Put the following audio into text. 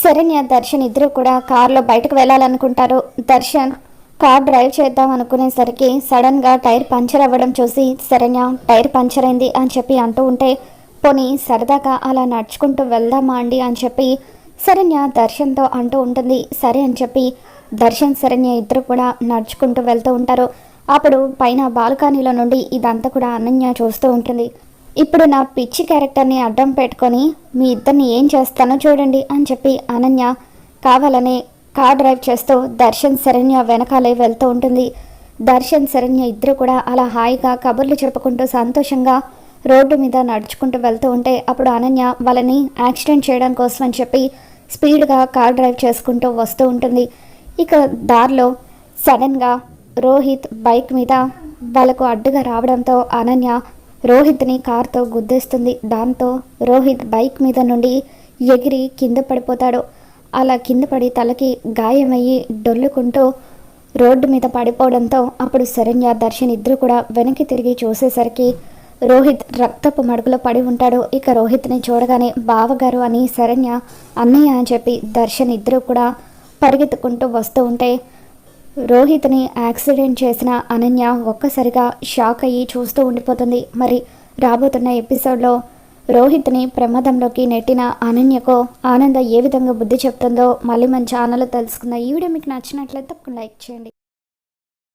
శరణ్య దర్శన్ ఇద్దరు కూడా కార్లో బయటకు వెళ్ళాలనుకుంటారు. దర్శన్ కార్ డ్రైవ్ చేద్దాం అనుకునేసరికి సడన్గా టైర్ పంచర్ అవ్వడం చూసి శరణ్య టైర్ పంచర్ అయింది అని చెప్పి అంటూ ఉంటే పోనీ సరదాగా అలా నడుచుకుంటూ వెళ్దామా అండి అని చెప్పి శరణ్య దర్శన్తో అంటూ ఉంటుంది. సరే అని చెప్పి దర్శన్ శరణ్య ఇద్దరు కూడా నడుచుకుంటూ వెళ్తూ ఉంటారు. అప్పుడు పైన బాల్కనీలో నుండి ఇదంతా కూడా అనన్య చూస్తూ ఉంటుంది. ఇప్పుడు నా పిచ్చి క్యారెక్టర్ని అడ్డం పెట్టుకొని మీ ఇద్దరిని ఏం చేస్తానో చూడండి అని చెప్పి అనన్య కావాలనే కార్ డ్రైవ్ చేస్తూ దర్శన్ శరణ్య వెనకాలే వెళ్తూ ఉంటుంది. దర్శన్ శరణ్య ఇద్దరు కూడా అలా హాయిగా కబుర్లు చెప్పుకుంటూ సంతోషంగా రోడ్డు మీద నడుచుకుంటూ వెళ్తూ ఉంటే అప్పుడు అనన్య వాళ్ళని యాక్సిడెంట్ చేయడం కోసం అని చెప్పి స్పీడ్గా కార్ డ్రైవ్ చేసుకుంటూ వస్తూ ఉంటుంది. ఇక దారిలో సడన్గా రోహిత్ బైక్ మీద వాళ్ళకు అడ్డుగా రావడంతో అనన్య రోహిత్ని కార్తో గుద్దేస్తుంది. దాంతో రోహిత్ బైక్ మీద నుండి ఎగిరి కింద పడిపోతాడు. అలా కింద పడి తలకి గాయమయ్యి డొల్లుకుంటూ రోడ్డు మీద పడిపోవడంతో అప్పుడు శరణ్య దర్శన్ ఇద్దరు కూడా వెనక్కి తిరిగి చూసేసరికి రోహిత్ రక్తపు మడుగులో పడి ఉంటాడు. ఇక రోహిత్ని చూడగానే బావగారు అని శరణ్య అన్నయ్య అని చెప్పి దర్శన్ ఇద్దరు కూడా పరిగెత్తుకుంటూ వస్తూ ఉంటే రోహిత్ని యాక్సిడెంట్ చేసిన అనన్య ఒక్కసారిగా షాక్ అయ్యి చూస్తూ ఉండిపోతుంది. మరి రాబోతున్న ఎపిసోడ్లో రోహిత్ని ప్రమాదంలోకి నెట్టిన అనన్యకు ఆనంద ఏ విధంగా బుద్ధి చెప్తుందో మళ్ళీ మన ఛానల్లో తెలుసుకుందాం. ఈ వీడియో మీకు నచ్చినట్లయితే తప్పకుండా లైక్ చేయండి.